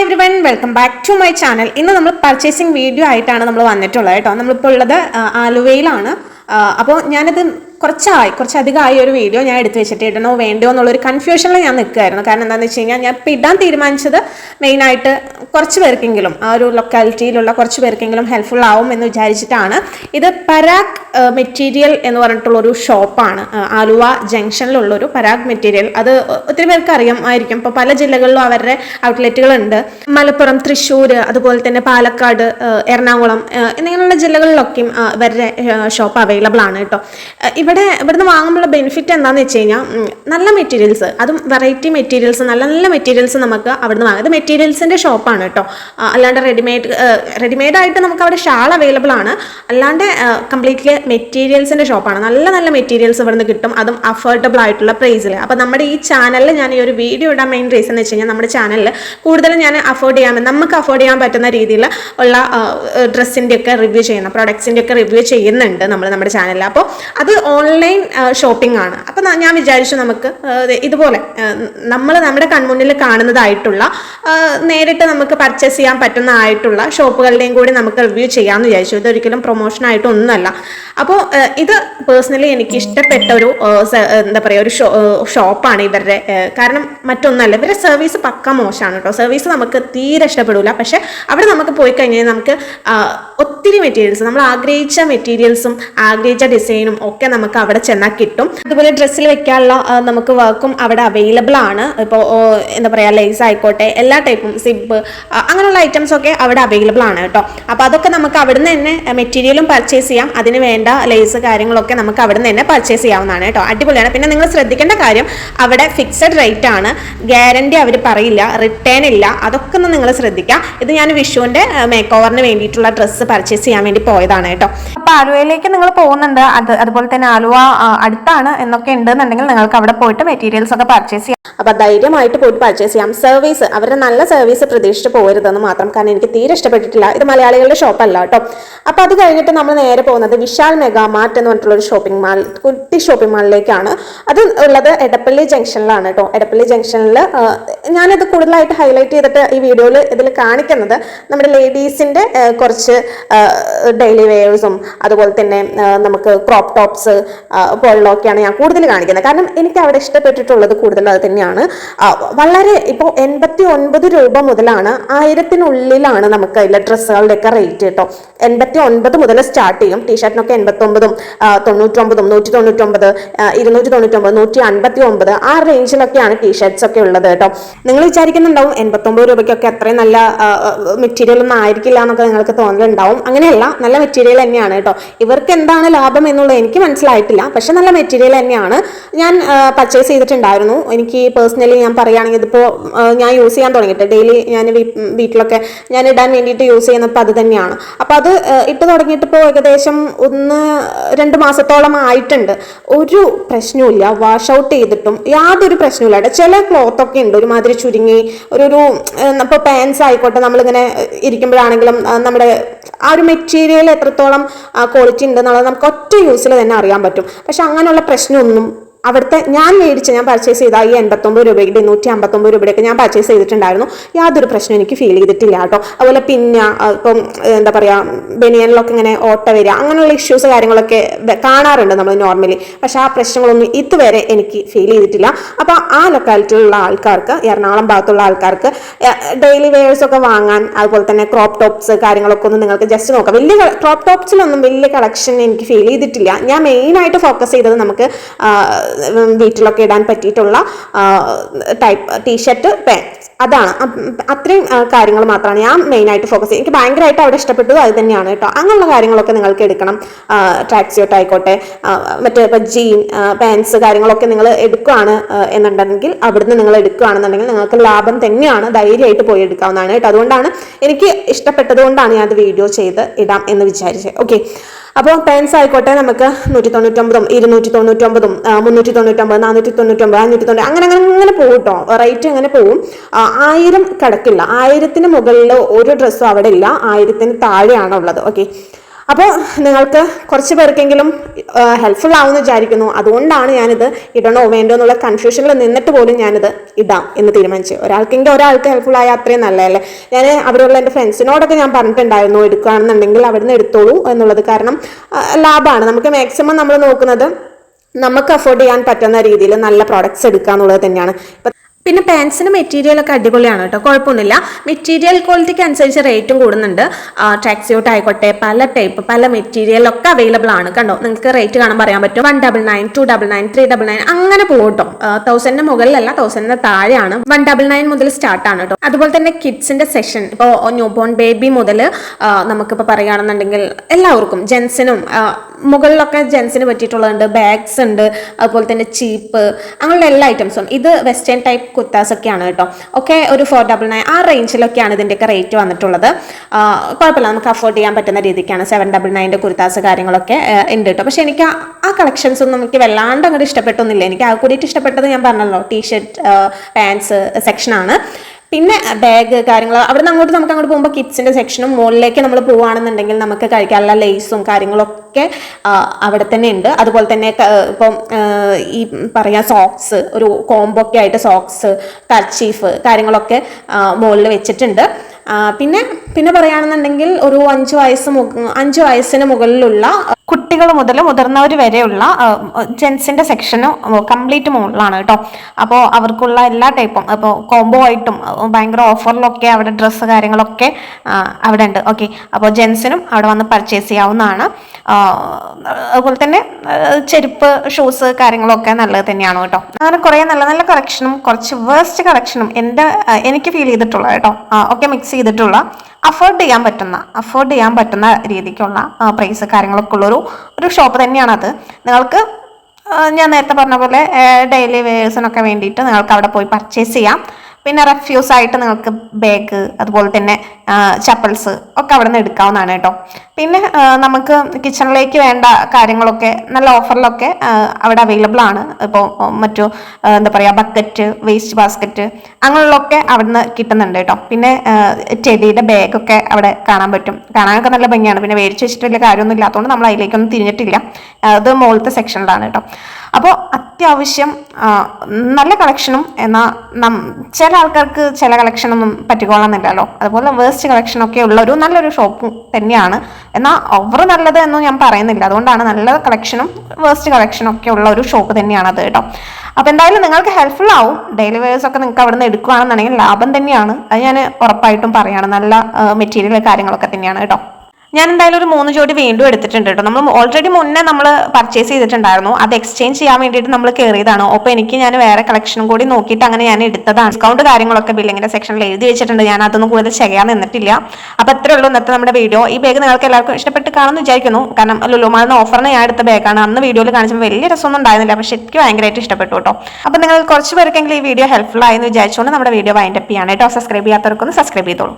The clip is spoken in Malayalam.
Everyone welcome back to my channel ഇന്ന് നമ്മൾ പർച്ചേസിങ് വീഡിയോ ആയിട്ടാണ് നമ്മൾ വന്നിട്ടുള്ളത് കേട്ടോ. നമ്മളിപ്പോൾ ഉള്ളത് ആലുവയിലാണ്. അപ്പോൾ ഞാനിത് കുറച്ചായി കുറച്ചധികമായി ഒരു വീഡിയോ ഞാൻ എടുത്തു വെച്ചിട്ട് ഇടണോ വേണ്ടോ എന്നുള്ളൊരു കൺഫ്യൂഷനിൽ ഞാൻ നിൽക്കുമായിരുന്നു കാരണം എന്താണെന്ന് വെച്ച് കഴിഞ്ഞാൽ ഞാൻ ഇപ്പോൾ ഇടാൻ തീരുമാനിച്ചത് മെയിനായിട്ട് കുറച്ച് പേർക്കെങ്കിലും ആ ഒരു ലൊക്കാലിറ്റിയിലുള്ള കുറച്ച് പേർക്കെങ്കിലും ഹെൽപ്ഫുൾ ആവും എന്ന് വിചാരിച്ചിട്ടാണ്. ഇത് പരാഗ് മെറ്റീരിയൽ എന്ന് പറഞ്ഞിട്ടുള്ള ഒരു ഷോപ്പാണ് ആലുവ ജംഗ്ഷനിലുള്ളൊരു പരാഗ് മെറ്റീരിയൽ അത് ഒത്തിരി പേർക്ക് അറിയാമായിരിക്കും. ഇപ്പോൾ പല ജില്ലകളിലും അവരുടെ ഔട്ട്ലെറ്റുകളുണ്ട് മലപ്പുറം തൃശ്ശൂർ അതുപോലെ തന്നെ പാലക്കാട് എറണാകുളം എന്നിങ്ങനെയുള്ള ജില്ലകളിലൊക്കെയും ഇവരുടെ ഷോപ്പ് അവൈലബിൾ ആണ് കേട്ടോ. ആ, ഇവിടെ ഇവിടുന്ന് വാങ്ങുമ്പോഴുള്ള ബെനിഫിറ്റ് എന്താണെന്ന് വെച്ച് കഴിഞ്ഞാൽ നല്ല മെറ്റീരിയൽസ് അതും വെറൈറ്റി മെറ്റീരിയൽസ് നല്ല നല്ല മെറ്റീരിയൽസ് നമുക്ക് അവിടുന്ന് വാങ്ങാം. ഇത് മെറ്റീരിയൽസിന്റെ ഷോപ്പാണ് കേട്ടോ അല്ലാണ്ട് റെഡിമെയ്ഡ് റെഡിമെയ്ഡ് ആയിട്ട് നമുക്ക് അവിടെ ഷാൾ അവൈലബിൾ ആണ്. അല്ലാണ്ട് കംപ്ലീറ്റ്ലി മെറ്റീരിയൽസിന്റെ ഷോപ്പാണ് നല്ല നല്ല മെറ്റീരിയൽസ് ഇവിടുന്ന് കിട്ടും. അതും അഫോർഡബിൾ ആയിട്ടുള്ള പ്രൈസിൽ അപ്പോൾ നമ്മുടെ ഈ ചാനലിൽ ഞാൻ ഈ ഒരു വീഡിയോ ഇടാൻ മെയിൻ റീസൺ എന്ന് വെച്ച് കഴിഞ്ഞാൽ നമ്മുടെ ചാനലിൽ കൂടുതലും ഞാൻ അഫോർഡ് ചെയ്യാൻ നമുക്ക് അഫോർഡ് ചെയ്യാൻ പറ്റുന്ന രീതിയിൽ ഉള്ള ഡ്രസ്സിന്റെയൊക്കെ റിവ്യൂ ചെയ്യുന്ന പ്രൊഡക്ട്സിന്റെയൊക്കെ റിവ്യൂ ചെയ്യുന്നുണ്ട് നമ്മൾ നമ്മുടെ ചാനലിൽ അപ്പോൾ അത് ഓൺലൈൻ ഷോപ്പിംഗ് ആണ്. അപ്പോൾ ഞാൻ വിചാരിച്ചു നമുക്ക് ഇതുപോലെ നമ്മൾ നമ്മുടെ കൺമുന്നിൽ കാണുന്നതായിട്ടുള്ള നേരിട്ട് നമുക്ക് പർച്ചേസ് ചെയ്യാൻ പറ്റുന്നതായിട്ടുള്ള ഷോപ്പുകളുടെയും കൂടി നമുക്ക് റിവ്യൂ ചെയ്യാമെന്ന് വിചാരിച്ചു. ഇതൊരിക്കലും പ്രൊമോഷൻ ആയിട്ടൊന്നുമല്ല അപ്പോൾ ഇത് പേഴ്സണലി എനിക്ക് ഇഷ്ടപ്പെട്ട ഒരു എന്താ പറയുക ഒരു ഷോ ഷോപ്പാണ് ഇവരുടെ കാരണം മറ്റൊന്നല്ല ഇവരുടെ സർവീസ് പക്ക മോശമാണ് കേട്ടോ. സർവീസ് നമുക്ക് തീരെ ഇഷ്ടപ്പെടില്ല പക്ഷെ അവിടെ നമുക്ക് പോയി കഴിഞ്ഞാൽ നമുക്ക് ഒത്തിരി മെറ്റീരിയൽസ് നമ്മൾ ആഗ്രഹിച്ച മെറ്റീരിയൽസും ആഗ്രഹിച്ച ഡിസൈനും ഒക്കെ അവിടെ ചെന്നാൽ കിട്ടും. അതുപോലെ ഡ്രസ്സിൽ വെക്കാനുള്ള നമുക്ക് വർക്കും അവിടെ അവൈലബിൾ ആണ്. ഇപ്പോൾ എന്താ പറയുക ലേസ് ആയിക്കോട്ടെ എല്ലാ ടൈപ്പും സിബ് അങ്ങനെയുള്ള ഐറ്റംസ് ഒക്കെ അവിടെ അവൈലബിൾ ആണ് കേട്ടോ. അപ്പോൾ അതൊക്കെ നമുക്ക് അവിടുന്ന് തന്നെ മെറ്റീരിയലും പർച്ചേസ് ചെയ്യാം. അതിന് വേണ്ട ലേസ് കാര്യങ്ങളൊക്കെ നമുക്ക് അവിടുന്ന് തന്നെ പർച്ചേസ് ചെയ്യാവുന്നതാണ് കേട്ടോ. അടിപൊളിയാണ്. പിന്നെ നിങ്ങൾ ശ്രദ്ധിക്കേണ്ട കാര്യം അവിടെ ഫിക്സഡ് റേറ്റ് ആണ്. ഗ്യാരണ്ടി അവർ പറയില്ല റിട്ടേൺ ഇല്ല. അതൊക്കെ ഒന്ന് നിങ്ങൾ ശ്രദ്ധിക്കുക ഇത് ഞാൻ വിഷുവിന്റെ മേക്ക് ഓവറിന് വേണ്ടിയിട്ടുള്ള ഡ്രസ്സ് പർച്ചേസ് ചെയ്യാൻ വേണ്ടി പോയതാണ് കേട്ടോ. അപ്പോൾ ആലുവയിലേക്ക് നിങ്ങൾ പോകുന്നുണ്ട്. അത് അതുപോലെ തന്നെ ആലുവ അടുത്താണ് എന്നൊക്കെ ഉണ്ടെന്നുണ്ടെങ്കിൽ നിങ്ങൾക്ക് അവിടെ പോയിട്ട് മെറ്റീരിയൽസ് ഒക്കെ പർച്ചേസ് ചെയ്യാം. അപ്പോൾ ധൈര്യമായിട്ട് പോയിട്ട് പർച്ചേസ് ചെയ്യാം. സർവീസ് അവരുടെ നല്ല സർവീസ് പ്രതീക്ഷിച്ച് പോകരുതെന്ന് മാത്രം കാരണം എനിക്ക് തീരെ ഇഷ്ടപ്പെട്ടിട്ടില്ല. ഇത് മലയാളികളുടെ ഷോപ്പല്ല കേട്ടോ. അപ്പോൾ അത് കഴിഞ്ഞിട്ട് നമ്മൾ നേരെ പോകുന്നത് വിശാൽ മെഗാ മാർട്ട് എന്ന് പറഞ്ഞിട്ടുള്ള ഒരു ഷോപ്പിംഗ് മാൾ കുട്ടി ഷോപ്പിംഗ് മാളിലേക്കാണ് അത് ഉള്ളത് എടപ്പള്ളി ജംഗ്ഷനിലാണ് കേട്ടോ. എടപ്പള്ളി ജംഗ്ഷനിൽ ഞാനിത് കൂടുതലായിട്ട് ഹൈലൈറ്റ് ചെയ്തിട്ട് ഈ വീഡിയോയിൽ ഇതിൽ കാണിക്കുന്നത്. നമ്മുടെ ലേഡീസിന്റെ കുറച്ച് ഡെയിലി വെയേഴ്സും അതുപോലെ തന്നെ നമുക്ക് ക്രോപ്പ് ടോപ്സ് പോലുള്ളതൊക്കെയാണ് ഞാൻ കൂടുതൽ കാണിക്കുന്നത്. കാരണം എനിക്ക് അവിടെ ഇഷ്ടപ്പെട്ടിട്ടുള്ളത് കൂടുതൽ അത് തന്നെയാണ്. വളരെ ഇപ്പോൾ എൺപത്തി ഒൻപത് രൂപ മുതലാണ് ആയിരത്തിനുള്ളിലാണ് നമുക്ക് അതിലെ ഡ്രസ്സുകളുടെയൊക്കെ റേറ്റ് കേട്ടോ. എൺപത്തി ഒൻപത് മുതൽ സ്റ്റാർട്ട് ചെയ്യും. ടീഷർട്ടിനൊക്കെ എൺപത്തൊമ്പതും തൊണ്ണൂറ്റൊമ്പതും നൂറ്റി തൊണ്ണൂറ്റൊമ്പത് ഇരുന്നൂറ്റി തൊണ്ണൂറ്റൊമ്പത് നൂറ്റി അൻപത്തി ഒമ്പത് ആ റേഞ്ചിലൊക്കെയാണ് ടീഷർട്ട്സ് ഒക്കെ ഉള്ളത് കേട്ടോ. നിങ്ങൾ വിചാരിക്കുന്നുണ്ടാവും എൺപത്തൊമ്പത് രൂപയ്ക്കൊക്കെ അത്രയും നല്ല മെറ്റീരിയൽ ഒന്നും ആയിരിക്കില്ല എന്നൊക്കെ നിങ്ങൾക്ക് തോന്നലുണ്ടാവും. അങ്ങനെയല്ല നല്ല മെറ്റീരിയൽ തന്നെയാണ് കേട്ടോ. ഇവർക്ക് എന്താണ് ലാഭം എന്നുള്ളത് എനിക്ക് മനസ്സിലായിട്ടില്ല പക്ഷെ നല്ല മെറ്റീരിയൽ തന്നെയാണ്. ഞാൻ പർച്ചേസ് ചെയ്തിട്ടുണ്ടായിരുന്നു. എനിക്ക് പേഴ്സണലി ഞാൻ പറയുകയാണെങ്കിൽ ഇതിപ്പോൾ ഞാൻ യൂസ് ചെയ്യാൻ തുടങ്ങിയിട്ട് ഡെയിലി ഞാൻ വീട്ടിലൊക്കെ ഞാൻ ഇടാൻ വേണ്ടിയിട്ട് യൂസ് ചെയ്യുന്നപ്പോൾ അത് തന്നെയാണ്. അപ്പോൾ അത് ഇട്ട് തുടങ്ങിയിട്ട് ഇപ്പോൾ ഏകദേശം ഒന്ന് രണ്ട് മാസത്തോളം ആയിട്ടുണ്ട്. ഒരു പ്രശ്നവുമില്ല വാഷ് ഔട്ട് ചെയ്തിട്ടും യാതൊരു പ്രശ്നവുമില്ല ചില ക്ലോത്ത് ഒക്കെ ഉണ്ട്. ഒരുമാതിരി ചുരുങ്ങി ഒരു ഒരു ഇപ്പോൾ പാൻസ് ആയിക്കോട്ടെ നമ്മളിങ്ങനെ ഇരിക്കുമ്പോഴാണെങ്കിലും നമ്മുടെ ആ ഒരു മെറ്റീരിയൽ എത്രത്തോളം ക്വാളിറ്റി ഉണ്ടെന്നുള്ളത് നമുക്ക് ഒറ്റ യൂസിൽ തന്നെ അറിയാൻ പറ്റും. പക്ഷെ അങ്ങനെയുള്ള പ്രശ്നമൊന്നും അവിടുത്തെ ഞാൻ മേടിച്ച ഞാൻ പർച്ചേസ് ചെയ്ത ഈ എൺപത്തൊമ്പത് രൂപയുടെ നൂറ്റി അമ്പത്തൊമ്പത് രൂപയുടെയൊക്കെ ഞാൻ പർച്ചേസ് ചെയ്തിട്ടുണ്ടായിരുന്നു. യാതൊരു പ്രശ്നം എനിക്ക് ഫീൽ ചെയ്തിട്ടില്ല കേട്ടോ. അതുപോലെ പിന്നെ ഇപ്പം എന്താ പറയുക ബനിയനിലൊക്കെ ഇങ്ങനെ ഓട്ട വരിക അങ്ങനെയുള്ള ഇഷ്യൂസ് കാര്യങ്ങളൊക്കെ കാണാറുണ്ട് നമ്മൾ നോർമലി പക്ഷെ ആ പ്രശ്നങ്ങളൊന്നും ഇതുവരെ എനിക്ക് ഫീൽ ചെയ്തിട്ടില്ല. അപ്പോൾ ആ ലൊക്കാലിറ്റിയിലുള്ള ആൾക്കാർക്ക് എറണാകുളം ഭാഗത്തുള്ള ആൾക്കാർക്ക് ഡെയിലി വെയേഴ്സൊക്കെ വാങ്ങാൻ അതുപോലെ തന്നെ ക്രോപ്പ് ടോപ്സ് കാര്യങ്ങളൊക്കെ ഒന്ന് നിങ്ങൾക്ക് ജസ്റ്റ് നോക്കാം. വലിയ ക്രോപ്പ് ടോപ്സിലൊന്നും വലിയ കളക്ഷൻ എനിക്ക് ഫീൽ ചെയ്തിട്ടില്ല. ഞാൻ മെയിനായിട്ട് ഫോക്കസ് ചെയ്തത് നമുക്ക് വീട്ടിലൊക്കെ ഇടാൻ പറ്റിയിട്ടുള്ള ടൈപ്പ് ടീഷർട്ട് പാൻസ്. അതാണ്. അത്രയും കാര്യങ്ങൾ മാത്രമാണ് ഞാൻ മെയിനായിട്ട് ഫോക്കസ് ചെയ്യുന്നത്. എനിക്ക് ഭയങ്കരമായിട്ട് അവിടെ ഇഷ്ടപ്പെട്ടത് അത് തന്നെയാണ് കേട്ടോ. അങ്ങനെയുള്ള കാര്യങ്ങളൊക്കെ നിങ്ങൾക്ക് എടുക്കണം. ട്രാക്ക് സ്യൂട്ട് ആയിക്കോട്ടെ മറ്റേ ഇപ്പോൾ ജീൻ പാൻസ് കാര്യങ്ങളൊക്കെ നിങ്ങൾ എടുക്കുകയാണ് എന്നുണ്ടെങ്കിൽ അവിടുന്ന് നിങ്ങൾ എടുക്കുകയാണെന്നുണ്ടെങ്കിൽ നിങ്ങൾക്ക് ലാഭം തന്നെയാണ് ധൈര്യമായിട്ട് പോയി എടുക്കാവുന്നതാണ് കേട്ടോ. അതുകൊണ്ടാണ് എനിക്ക് ഇഷ്ടപ്പെട്ടത് കൊണ്ടാണ് ഞാൻ അത് വീഡിയോ ചെയ്ത് ഇടാം എന്ന് വിചാരിച്ചത്. ഓക്കെ അപ്പോൾ പാൻസ് ആയിക്കോട്ടെ നമുക്ക് നൂറ്റി തൊണ്ണൂറ്റൊമ്പതും ഇരുന്നൂറ്റി തൊണ്ണൂറ്റൊമ്പതും മുന്നൂറ്റി തൊണ്ണൂറ്റൊമ്പത് നാനൂറ്റി തൊണ്ണൂറ്റൊമ്പത് അഞ്ഞൂറ്റി തൊണ്ണൂറ്റി അങ്ങനെ അങ്ങനെ അങ്ങനെ പോകും കേട്ടോ റേറ്റ് അങ്ങനെ പോകും ആയിരം കിടക്കില്ല. ആയിരത്തിന് മുകളിൽ ഒരു ഡ്രസ്സും അവിടെ ഇല്ല. ആയിരത്തിന് താഴെയാണ് ഉള്ളത് ഓക്കെ അപ്പോൾ നിങ്ങൾക്ക് കുറച്ച് പേർക്കെങ്കിലും ഹെൽപ്ഫുൾ ആവുമെന്ന് വിചാരിക്കുന്നു. അതുകൊണ്ടാണ് ഞാനിത് ഇടണോ വേണ്ടോ എന്നുള്ള കൺഫ്യൂഷനിൽ നിന്നിട്ട് പോലും ഞാനിത് ഇടാം എന്ന് തീരുമാനിച്ചു ഒരാൾക്കെങ്കിൽ ഒരാൾക്ക് ഹെൽപ്ഫുൾ ആയ അത്രയും നല്ലതല്ലേ? ഞാൻ അവിടെയുള്ള എന്റെ ഫ്രണ്ട്സിനോടൊക്കെ ഞാൻ പറഞ്ഞിട്ടുണ്ടായിരുന്നു എടുക്കുകയാണെന്നുണ്ടെങ്കിൽ അവിടുന്ന് എടുത്തോളൂ എന്നുള്ളത് കാരണം ലാഭമാണ്. നമുക്ക് മാക്സിമം നമ്മൾ നോക്കുന്നത് നമുക്ക് അഫോർഡ് ചെയ്യാൻ പറ്റുന്ന രീതിയിൽ നല്ല പ്രോഡക്ട്സ് എടുക്കുക എന്നുള്ളത് തന്നെയാണ്. ഇപ്പം പിന്നെ പാൻസിന് മെറ്റീരിയൽ ഒക്കെ അടിപൊളിയാണ് കേട്ടോ കുഴപ്പമൊന്നുമില്ല. മെറ്റീരിയൽ ക്വാളിറ്റിക്ക് അനുസരിച്ച് റേറ്റും കൂടുന്നുണ്ട്. ട്രാക്ക് സ്യൂട്ട് ആയിക്കോട്ടെ പല ടൈപ്പ് പല മെറ്റീരിയലൊക്കെ അവൈലബിൾ ആണ്. കണ്ടോ? നിങ്ങൾക്ക് റേറ്റ് കാണാൻ പറയാൻ പറ്റും. One double nine two double nine three double nine അങ്ങനെ പോകും കേട്ടോ തൗസൻഡിന് മുകളിലല്ല തൗസൻഡിന് താഴെയാണ്. വൺ ഡബിൾ നയൻ മുതൽ സ്റ്റാർട്ട് ആണ് കേട്ടോ അതുപോലെ തന്നെ കിഡ്സിന്റെ സെഷൻ ഇപ്പോൾ ന്യൂ ബോൺ ബേബി മുതൽ നമുക്കിപ്പോൾ പറയുകയാണെന്നുണ്ടെങ്കിൽ എല്ലാവർക്കും ജെൻസിനും മുകളിലൊക്കെ ജെൻസിന് പറ്റിയിട്ടുള്ളതുണ്ട്. ബാഗ്സ് ഉണ്ട്. അതുപോലെ തന്നെ ചീപ്പ് അങ്ങനെയുള്ള എല്ലാ ഐറ്റംസും ഇത് വെസ്റ്റേൺ ടൈപ്പ് കുർത്താസ് ഒക്കെയാണ് കേട്ടോ. ഒക്കെ ഒരു ഫോർ ഡബിൾ നയൻ ആ റേഞ്ചിലൊക്കെയാണ് ഇതിന്റെയൊക്കെ റേറ്റ് വന്നിട്ടുള്ളത്. കുഴപ്പമില്ല നമുക്ക് അഫോർഡ് ചെയ്യാൻ പറ്റുന്ന രീതിക്കാണ് സെവൻ ഡബിൾ നയന്റെ കുർത്താസ് കാര്യങ്ങളൊക്കെ ഉണ്ട് കേട്ടോ. പക്ഷേ എനിക്ക് ആ- കളക്ഷൻസ് ഒന്നും എനിക്ക് വല്ലാണ്ട് അങ്ങോട്ട് ഇഷ്ടപ്പെട്ടൊന്നുമില്ല. എനിക്ക് ആ കൂടിയിട്ട് ഇഷ്ടപ്പെട്ടത് ഞാൻ പറഞ്ഞല്ലോ ടീഷർട്ട് പാൻസ് സെക്ഷനാണ് പിന്നെ ബാഗ് കാര്യങ്ങൾ അവിടെ നിന്ന് അങ്ങോട്ട് നമുക്ക് അങ്ങോട്ട് പോകുമ്പോൾ കിഡ്സിന്റെ സെക്ഷനും മുകളിലേക്ക് നമ്മൾ പോവുകയാണെന്നുണ്ടെങ്കിൽ നമുക്ക് കഴിക്കാനുള്ള ലേസും കാര്യങ്ങളൊക്കെ അവിടെ തന്നെ ഉണ്ട്. അതുപോലെ തന്നെ ഇപ്പം ഈ പറയാ സോക്സ് ഒരു കോംബോ ഒക്കെ ആയിട്ട് സോക്സ് കർച്ചീഫ് കാര്യങ്ങളൊക്കെ മുകളിൽ വെച്ചിട്ടുണ്ട്. പിന്നെ പിന്നെ പറയുകയാണെന്നുണ്ടെങ്കിൽ ഒരു അഞ്ച് വയസ്സ് അഞ്ച് വയസ്സിന് മുകളിലുള്ള കുട്ടികൾ മുതൽ മുതിർന്നവർ വരെയുള്ള ജെൻസിന്റെ സെക്ഷന് കംപ്ലീറ്റ് മുകളിലാണ് കേട്ടോ. അപ്പോൾ അവർക്കുള്ള എല്ലാ ടൈപ്പും അപ്പോൾ കോംബോ ആയിട്ടും ഭയങ്കര ഓഫറിലൊക്കെ അവിടെ ഡ്രസ്സ് കാര്യങ്ങളൊക്കെ അവിടെ ഉണ്ട്. ഓക്കെ. അപ്പോൾ ജെൻസിനും അവിടെ വന്ന് പർച്ചേസ് ചെയ്യാവുന്നതാണ്. അതുപോലെ തന്നെ ചെരുപ്പ് ഷൂസ് കാര്യങ്ങളൊക്കെ നല്ലത് തന്നെയാണ് കേട്ടോ. അങ്ങനെ കുറേ നല്ല നല്ല കളക്ഷനും കുറച്ച് വേസ്റ്റ് കളക്ഷനും എന്റെ എനിക്ക് ഫീൽ ചെയ്തിട്ടുള്ള കേട്ടോ. ഒക്കെ മിക്സ് ചെയ്തിട്ടുള്ള അഫോർഡ് ചെയ്യാൻ പറ്റുന്ന അഫോർഡ് ചെയ്യാൻ പറ്റുന്ന രീതിക്കുള്ള പ്രൈസ് കാര്യങ്ങളൊക്കെ ഉള്ളൊരു ഒരു ഷോപ്പ് തന്നെയാണത്. നിങ്ങൾക്ക് ഞാൻ നേരത്തെ പറഞ്ഞ പോലെ ഡെയിലി വെയേഴ്സിനൊക്കെ വേണ്ടിയിട്ട് നിങ്ങൾക്ക് അവിടെ പോയി പർച്ചേസ് ചെയ്യാം. പിന്നെ റെഫ്യൂസ് ആയിട്ട് നിങ്ങൾക്ക് ബാഗ് അതുപോലെ തന്നെ ചപ്പൽസ് ഒക്കെ അവിടെ നിന്ന് എടുക്കാവുന്നതാണ് കേട്ടോ. പിന്നെ നമുക്ക് കിച്ചണിലേക്ക് വേണ്ട കാര്യങ്ങളൊക്കെ നല്ല ഓഫറിലൊക്കെ അവിടെ അവൈലബിൾ ആണ്. ഇപ്പോൾ മറ്റു എന്താ പറയുക ബക്കറ്റ് വേസ്റ്റ് ബാസ്ക്കറ്റ് അങ്ങനെയുള്ളതൊക്കെ അവിടുന്ന് കിട്ടുന്നുണ്ട് കേട്ടോ. പിന്നെ ചെടിയുടെ ബാഗൊക്കെ അവിടെ കാണാൻ പറ്റും. കാണാനൊക്കെ നല്ല ഭംഗിയാണ്. പിന്നെ മേടിച്ച് വെച്ചിട്ട് വലിയ കാര്യമൊന്നും ഇല്ലാത്തതുകൊണ്ട് നമ്മൾ അതിലേക്കൊന്നും തിരിഞ്ഞിട്ടില്ല. അത് മുകളിലത്തെ സെക്ഷനിലാണ് കേട്ടോ. അപ്പോൾ അത്യാവശ്യം നല്ല കളക്ഷനും എന്നാൽ ചില ആൾക്കാർക്ക് ചില കളക്ഷനൊന്നും പറ്റിക്കോളണമെന്നില്ലല്ലോ അതുപോലെ വേസ്റ്റ് കളക്ഷനൊക്കെ ഉള്ള ഒരു നല്ലൊരു ഷോപ്പ് തന്നെയാണ്. എന്നാൽ ഓവർ നല്ലത് എന്നും ഞാൻ പറയുന്നില്ല. അതുകൊണ്ടാണ് നല്ല കളക്ഷനും വേസ്റ്റ് കളക്ഷനും ഒക്കെ ഉള്ള ഒരു ഷോപ്പ് തന്നെയാണ് അത് കേട്ടോ. അപ്പോൾ എന്തായാലും നിങ്ങൾക്ക് ഹെൽപ്ഫുൾ ആവും. ഡെയിലി വെയേഴ്സ് ഒക്കെ നിങ്ങൾക്ക് അവിടെ നിന്ന് എടുക്കുകയാണെന്നുണ്ടെങ്കിൽ ലാഭം തന്നെയാണ്. അത് ഞാൻ ഉറപ്പായിട്ടും പറയുകയാണ് നല്ല മെറ്റീരിയൽ കാര്യങ്ങളൊക്കെ തന്നെയാണ് കേട്ടോ. ഞാൻ എന്തായാലും ഒരു മൂന്ന് ജോഡി വീണ്ടും എടുത്തിട്ടുണ്ട് കേട്ടോ. നമ്മൾ ഓൾറെഡി മുന്നേ നമ്മൾ പർച്ചേസ് ചെയ്തിട്ടുണ്ടായിരുന്നു. അത് എക്സ്ചേഞ്ച് ചെയ്യാൻ വേണ്ടിയിട്ട് നമ്മൾ കയറിയതാണ് അപ്പോൾ എനിക്ക് ഞാൻ വേറെ കളക്ഷനും കൂടി നോക്കിയിട്ട് അങ്ങനെ ഞാൻ എടുത്തതാണ്. ഡിസ്കൗണ്ട് കാര്യങ്ങളൊക്കെ ബില്ലിങ്ങിന്റെ സെക്ഷനിൽ എഴുതി വെച്ചിട്ടുണ്ട്. ഞാൻ അതൊന്നും കൂടുതൽ ചെയ്യാൻ നിന്നിട്ടില്ല. അപ്പോൾ അത്രേ ഉള്ളൂ ഇന്നത്തെ നമ്മുടെ വീഡിയോ ഈ ബാഗ് നിങ്ങൾക്ക് എല്ലാവർക്കും ഇഷ്ടപ്പെട്ട് കാണുമെന്ന് വിചാരിക്കുന്നു. കാരണം ലുലുമാളിന് ഓഫറിന് ഞാൻ എടുത്ത ബാഗാണ് അന്ന് വീഡിയോയിൽ കാണിച്ചപ്പോൾ വലിയ രസമൊന്നും ഉണ്ടായിരുന്നില്ല. പക്ഷെ എനിക്ക് ഭയങ്കരമായിട്ട് ഇഷ്ടപ്പെട്ടു കേട്ടോ. അപ്പോൾ നിങ്ങൾ കുറച്ച് പേർക്കെങ്കിലും ഈ വീഡിയോ ഹെൽപ്ഫുൾ ആയെന്ന് വിചാരിച്ചുകൊണ്ട് നമ്മുടെ വീഡിയോ വൈൻഡപ്പ് ചെയ്യാണ് സബ്സ്ക്രൈബ് ചെയ്യാത്തവർക്കൊന്ന് സബ്സ്ക്രൈബ് ചെയ്തോളൂ.